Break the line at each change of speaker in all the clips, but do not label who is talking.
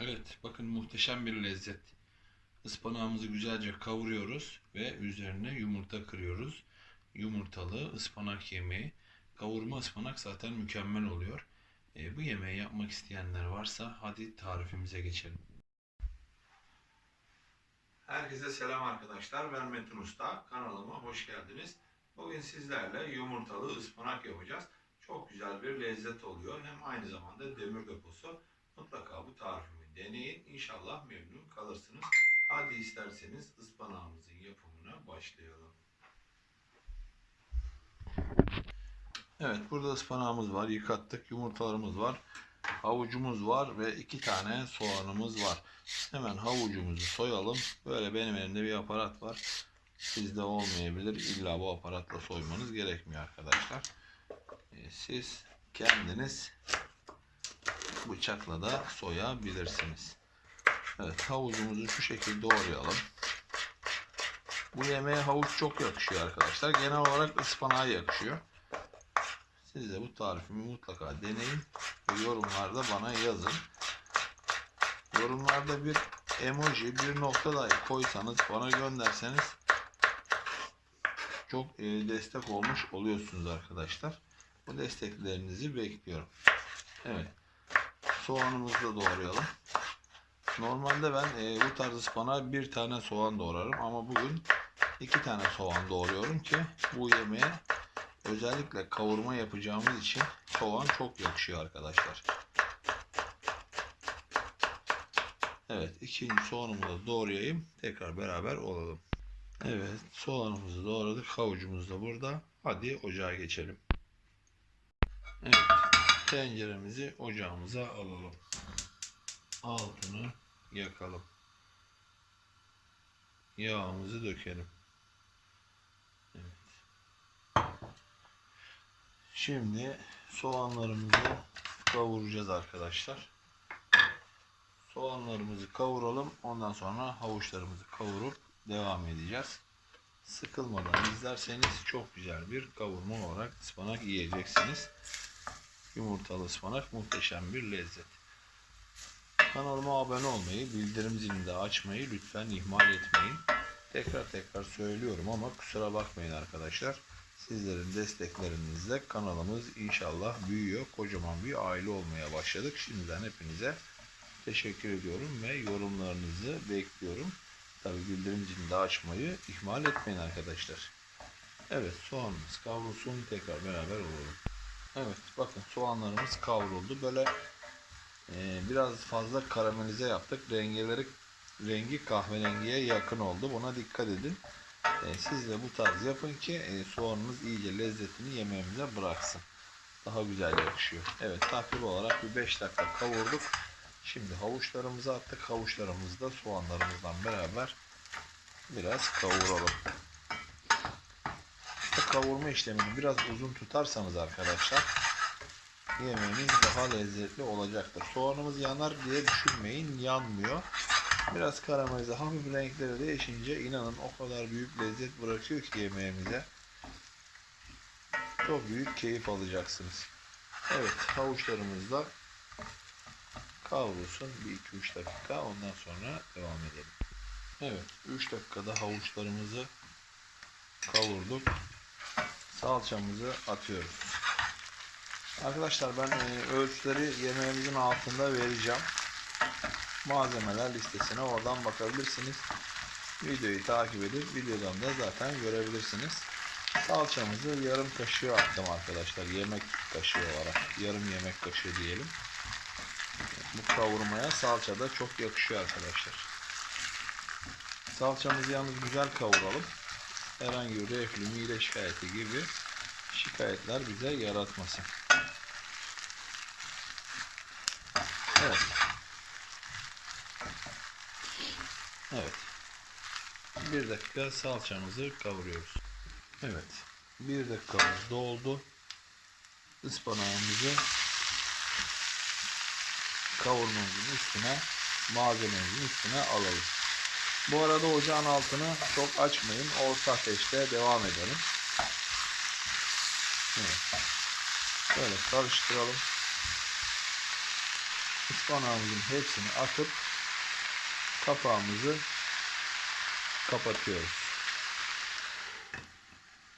Evet, bakın muhteşem bir lezzet. Ispanağımızı güzelce kavuruyoruz ve üzerine yumurta kırıyoruz. Yumurtalı ıspanak yemeği. Kavurma ıspanak zaten mükemmel oluyor. E, bu yemeği yapmak isteyenler varsa hadi tarifimize geçelim. Herkese selam arkadaşlar. Ben Metin Usta. Kanalıma hoş geldiniz. Bugün sizlerle yumurtalı ıspanak yapacağız. Çok güzel bir lezzet oluyor. Hem aynı zamanda demir deposu. Mutlaka bu tarifimi deneyin. İnşallah memnun kalırsınız. Hadi isterseniz ıspanağımızın yapımına başlayalım. Evet burada ıspanağımız var. Yıkattık. Yumurtalarımız var. Havucumuz var ve iki tane soğanımız var. Hemen havucumuzu soyalım. Böyle benim elimde bir aparat var. Sizde olmayabilir. İlla bu aparatla soymanız gerekmiyor arkadaşlar. Ee, Siz kendiniz bıçakla da soyabilirsiniz. Evet havucumuzu şu şekilde doğrayalım. Bu yemeğe havuç çok yakışıyor arkadaşlar. Genel olarak ıspanağa yakışıyor. Siz de bu tarifimi mutlaka deneyin ve yorumlarda bana yazın. Yorumlarda bir emoji, bir nokta dahi koysanız, bana gönderseniz çok e, destek olmuş oluyorsunuz arkadaşlar. Bu desteklerinizi bekliyorum. Evet. Soğanımızı da doğrayalım. Normalde ben e, bu tarz ıspanağa bir tane soğan doğrarım ama bugün iki tane soğan doğruyorum ki bu yemeğe özellikle kavurma yapacağımız için soğan çok yakışıyor arkadaşlar. Evet ikinci soğanımı da doğrayayım. Tekrar beraber olalım. Evet soğanımızı doğradık. Havucumuz da burada. Hadi ocağa geçelim. Evet tenceremizi ocağımıza alalım. Altını yakalım. Yağımızı dökelim. Evet. Şimdi soğanlarımızı kavuracağız arkadaşlar. Soğanlarımızı kavuralım. Ondan sonra havuçlarımızı kavurup devam edeceğiz. Sıkılmadan izlerseniz çok güzel bir kavurma olarak ıspanak yiyeceksiniz. Yumurtalı ıspanak muhteşem bir lezzet. Kanalıma abone olmayı, bildirim zilini de açmayı lütfen ihmal etmeyin. Tekrar tekrar söylüyorum ama kusura bakmayın arkadaşlar. Sizlerin desteklerinizle kanalımız inşallah büyüyor. Kocaman bir aile olmaya başladık. Şimdiden hepinize teşekkür ediyorum ve yorumlarınızı bekliyorum. Tabi bildirim zilini de açmayı ihmal etmeyin arkadaşlar. Evet soğanımız kavrulsun tekrar beraber olalım. Evet bakın soğanlarımız kavruldu. Böyle e, biraz fazla karamelize yaptık. Rengeleri rengi kahverengiye yakın oldu. Buna dikkat edin. E, siz de bu tarz yapın ki e, soğanınız iyice lezzetini yemeğimize bıraksın. Daha güzel yakışıyor. Evet takribi olarak bir 5 dakika kavurduk. Şimdi havuçlarımızı attık. Havuçlarımızı da soğanlarımızdan beraber biraz kavuralım. Kavurma işlemini biraz uzun tutarsanız arkadaşlar yemeğiniz daha lezzetli olacaktır. Soğanımız yanar diye düşünmeyin. Yanmıyor. Biraz karamelize hafif renkleri değişince inanın o kadar büyük lezzet bırakıyor ki yemeğimize. Çok büyük keyif alacaksınız. Evet havuçlarımız da kavrulsun bir 2-3 dakika ondan sonra devam edelim. Evet 3 dakikada havuçlarımızı kavurduk. Salçamızı atıyoruz. Arkadaşlar ben e, ölçüleri yemeğimizin altında vereceğim. Malzemeler listesine oradan bakabilirsiniz. Videoyu takip edip videodan da zaten görebilirsiniz. Salçamızı yarım kaşığı attım arkadaşlar. Yemek kaşığı olarak. Yarım yemek kaşığı diyelim. Bu kavurmaya salça da çok yakışıyor arkadaşlar. Salçamızı yalnız güzel kavuralım. Herhangi bir reflü, mide şikayeti gibi şikayetler bize yaratmasın. Evet. Evet. Bir dakika salçamızı kavuruyoruz. Evet. Bir dakikamız doldu. Ispanağımızı kavurmamızın üstüne malzememizin üstüne alalım. Bu arada ocağın altını çok açmayın. Orta ateşte devam edelim. Böyle karıştıralım. ıspanağımızın hepsini atıp kapağımızı kapatıyoruz.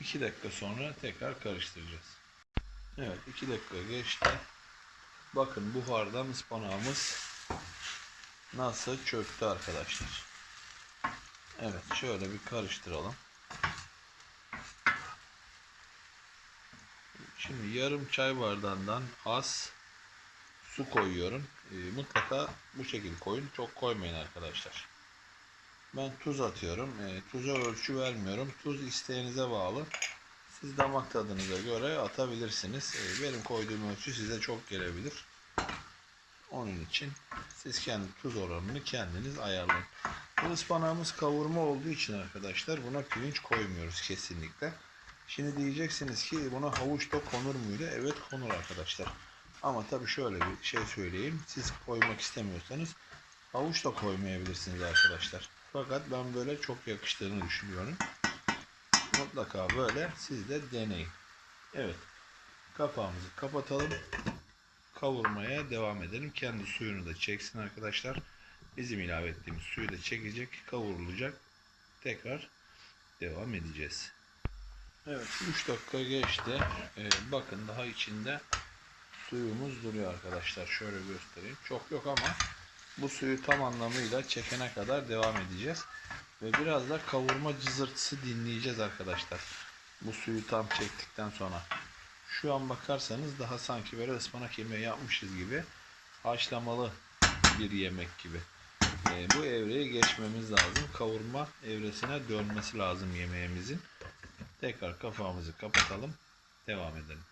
2 dakika sonra tekrar karıştıracağız. Evet 2 dakika geçti. Bakın buhardan ıspanağımız nasıl çöktü arkadaşlar. Evet şöyle bir karıştıralım. Şimdi yarım çay bardağından az su koyuyorum. Ee, mutlaka bu şekilde koyun. Çok koymayın arkadaşlar. Ben tuz atıyorum. Ee, tuza ölçü vermiyorum. Tuz isteğinize bağlı. Siz damak tadınıza göre atabilirsiniz. Ee, benim koyduğum ölçü size çok gelebilir. Onun için siz kendi tuz oranını kendiniz ayarlayın. Bu ıspanağımız kavurma olduğu için arkadaşlar buna pirinç koymuyoruz kesinlikle. Şimdi diyeceksiniz ki buna havuç da konur muydu? Evet konur arkadaşlar. Ama tabii şöyle bir şey söyleyeyim. Siz koymak istemiyorsanız havuç da koymayabilirsiniz arkadaşlar. Fakat ben böyle çok yakıştığını düşünüyorum. Mutlaka böyle siz de deneyin. Evet. Kapağımızı kapatalım. Kavurmaya devam edelim. Kendi suyunu da çeksin arkadaşlar. Bizim ilave ettiğimiz suyu da çekecek. Kavrulacak. Tekrar devam edeceğiz. Evet 3 dakika geçti. Ee, bakın daha içinde suyumuz duruyor arkadaşlar. Şöyle göstereyim. Çok yok ama bu suyu tam anlamıyla çekene kadar devam edeceğiz. Ve biraz da kavurma cızırtısı dinleyeceğiz arkadaşlar. Bu suyu tam çektikten sonra. Şu an bakarsanız daha sanki böyle ıspanak yemeği yapmışız gibi haşlamalı bir yemek gibi. Ee, bu evreyi geçmemiz lazım. Kavurma evresine dönmesi lazım yemeğimizin. Tekrar kafamızı kapatalım. Devam edelim.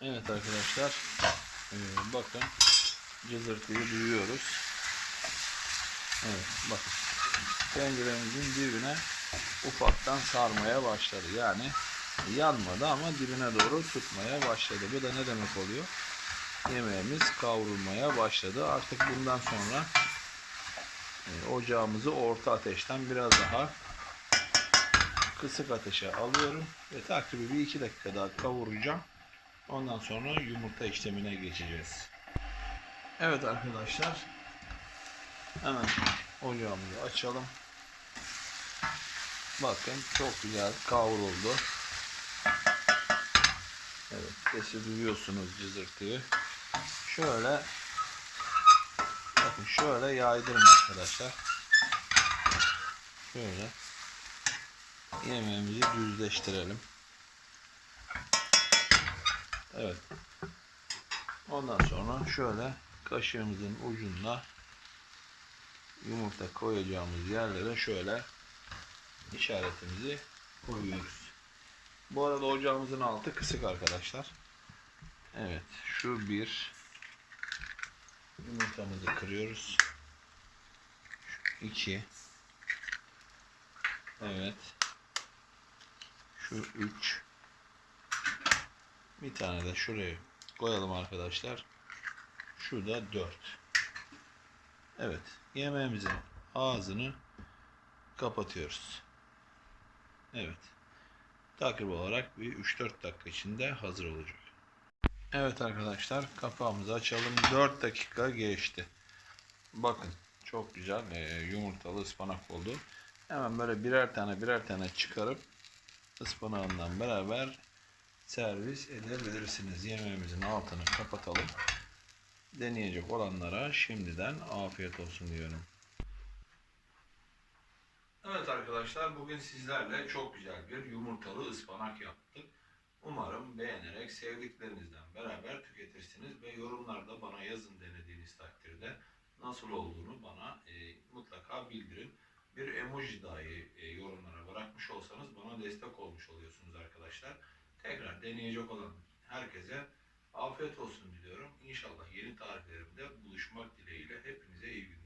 Evet arkadaşlar. ee, bakın cızırtıyı duyuyoruz. Evet bakın. Tenceremizin dibine ufaktan sarmaya başladı. Yani yanmadı ama dibine doğru tutmaya başladı. Bu da ne demek oluyor? Yemeğimiz kavrulmaya başladı. Artık bundan sonra e, ocağımızı orta ateşten biraz daha kısık ateşe alıyorum ve takribi bir iki dakika daha kavuracağım. Ondan sonra yumurta işlemine geçeceğiz. Evet arkadaşlar. Hemen ocağımızı açalım. Bakın çok güzel kavruldu. Sesi duyuyorsunuz cızırtıyı. Şöyle bakın şöyle yaydırın arkadaşlar. Şöyle yemeğimizi düzleştirelim. Evet. Ondan sonra şöyle kaşığımızın ucunda yumurta koyacağımız yerlere şöyle işaretimizi koyuyoruz. Bu arada ocağımızın altı kısık arkadaşlar. Evet. Şu bir yumurtamızı kırıyoruz. Şu iki Evet. Şu 3 Bir tane de şuraya koyalım arkadaşlar. Şurada 4 Evet. Yemeğimizin ağzını kapatıyoruz. Evet. Takip olarak bir 3-4 dakika içinde hazır olacak. Evet arkadaşlar kapağımızı açalım. 4 dakika geçti. Bakın çok güzel e, yumurtalı ıspanak oldu. Hemen böyle birer tane birer tane çıkarıp ıspanağından beraber servis edebilirsiniz. Yemeğimizin altını kapatalım. Deneyecek olanlara şimdiden afiyet olsun diyorum. Evet arkadaşlar bugün sizlerle çok güzel bir yumurtalı ıspanak yaptık. Umarım beğenerek sevdiklerinizden beraber tüketirsiniz ve yorumlarda bana yazın denediğiniz takdirde nasıl olduğunu bana e, mutlaka bildirin. Bir emoji dahi e, yorumlara bırakmış olsanız bana destek olmuş oluyorsunuz arkadaşlar. Tekrar deneyecek olan herkese afiyet olsun diliyorum. İnşallah yeni tariflerimde buluşmak dileğiyle hepinize iyi günler.